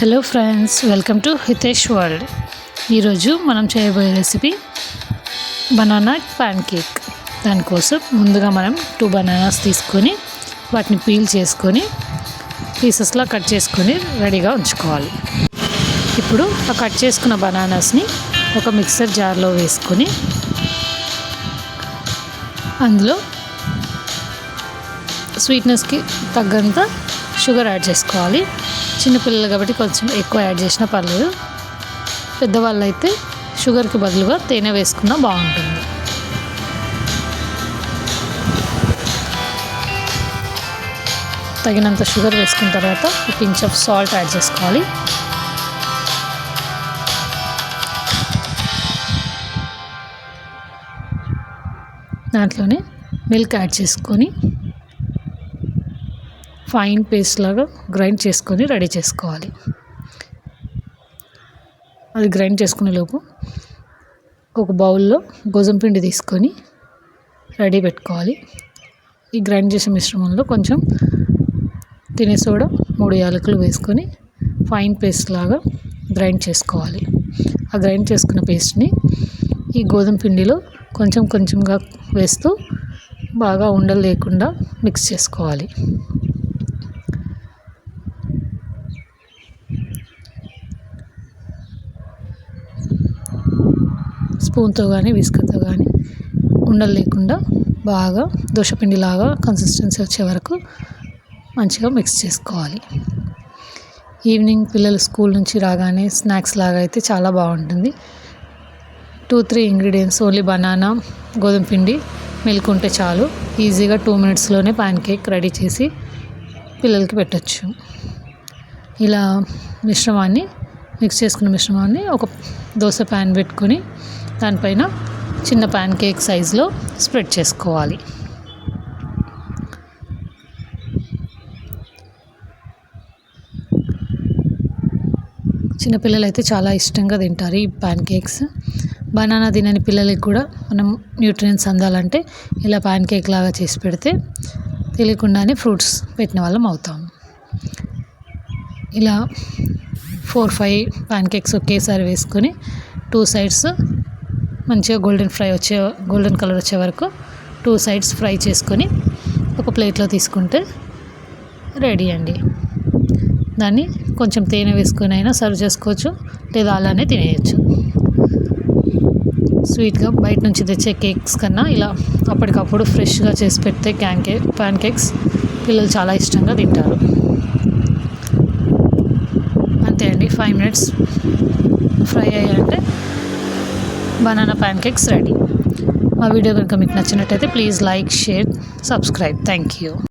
Hello friends welcome to Hitesh world ఈరోజు మనం చేయబోయే రెసిపీ బనానా ప్యాన్ కేక్ దానికోసం ముందుగా మనం టూ బనానాస్ తీసుకొని వాటిని పీల్ చేసుకొని పీసెస్లా కట్ చేసుకొని రెడీగా ఉంచుకోవాలి. ఇప్పుడు ఆ కట్ చేసుకున్న బనానాస్ని ఒక మిక్సర్ జార్లో వేసుకొని అందులో స్వీట్నెస్కి తగ్గంత షుగర్ యాడ్ చేసుకోవాలి. చిన్నపిల్లలు కాబట్టి కొంచెం ఎక్కువ యాడ్ చేసినా పర్లేదు. పెద్దవాళ్ళు అయితే షుగర్కి బదులుగా తేనె వేసుకున్నా బాగుంటుంది. తగినంత షుగర్ వేసుకున్న తర్వాత పించ్ ఆఫ్ సాల్ట్ యాడ్ చేసుకోవాలి. దాంట్లోనే మిల్క్ యాడ్ చేసుకొని ఫైన్ పేస్ట్ లాగా గ్రైండ్ చేసుకొని రెడీ చేసుకోవాలి. అది గ్రైండ్ చేసుకునే లోపు ఒక బౌల్లో గోధుమ పిండి తీసుకొని రెడీ పెట్టుకోవాలి. ఈ గ్రైండ్ చేసే మిశ్రమంలో కొంచెం తినే సోడా మూడు యాలకులు వేసుకొని ఫైన్ పేస్ట్ లాగా గ్రైండ్ చేసుకోవాలి. ఆ గ్రైండ్ చేసుకున్న పేస్ట్ని ఈ గోధుమ పిండిలో కొంచెం కొంచెంగా వేస్తూ బాగా ఉండలు లేకుండా మిక్స్ చేసుకోవాలి. స్పూన్తో కానీ విస్కర్తో కానీ ఉండలు లేకుండా బాగా దోశపిండిలాగా కన్సిస్టెన్సీ వచ్చే వరకు మంచిగా మిక్స్ చేసుకోవాలి. ఈవినింగ్ పిల్లలు స్కూల్ నుంచి రాగానే స్నాక్స్ లాగా అయితే చాలా బాగుంటుంది. Two three ingredients only banana గోధుమ పిండి మిల్క్ ఉంటే చాలు. ఈజీగా టూ మినిట్స్లోనే ప్యాన్ కేక్ రెడీ చేసి పిల్లలకి పెట్టచ్చు. ఇలా మిశ్రమాన్ని మిక్స్ చేసుకున్న మిశ్రమాన్ని ఒక దోశ ప్యాన్ పెట్టుకొని దానిపైన చిన్న ప్యాన్ కేక్ సైజులో స్ప్రెడ్ చేసుకోవాలి. చిన్నపిల్లలు అయితే చాలా ఇష్టంగా తింటారు ఈ ప్యాన్ కేక్స్. బనానా తినని పిల్లలకి కూడా మనం న్యూట్రియన్స్ అందాలంటే ఇలా ప్యాన్ కేక్ లాగా చేసి పెడితే తెలియకుండానే ఫ్రూట్స్ పెట్టిన వాళ్ళం అవుతాం. ఇలా ఫోర్ ఫైవ్ ప్యాన్ కేక్స్ ఒకేసారి వేసుకొని టూ సైడ్స్ మంచిగా గోల్డెన్ ఫ్రై వచ్చే గోల్డెన్ కలర్ వచ్చే వరకు టూ సైడ్స్ ఫ్రై చేసుకొని ఒక ప్లేట్లో తీసుకుంటే రెడీ అండి. దాన్ని కొంచెం తేనె వేసుకొని అయినా సర్వ్ చేసుకోవచ్చు లేదా అలానే తినేయచ్చు. స్వీట్గా బయట నుంచి తెచ్చే కేక్స్ కన్నా ఇలా అప్పటికప్పుడు ఫ్రెష్గా చేసి పెడితే క్యాన్ కేక్ ప్యాన్ కేక్స్ పిల్లలు చాలా ఇష్టంగా తింటారు అంతే అండి ఫైవ్ మినిట్స్ ఫ్రై అయ్యాయంటే బనానా ప్యాన్ కేక్స్ రెడీ మా వీడియో కనుక మీకు నచ్చినట్టయితే please like share subscribe thank you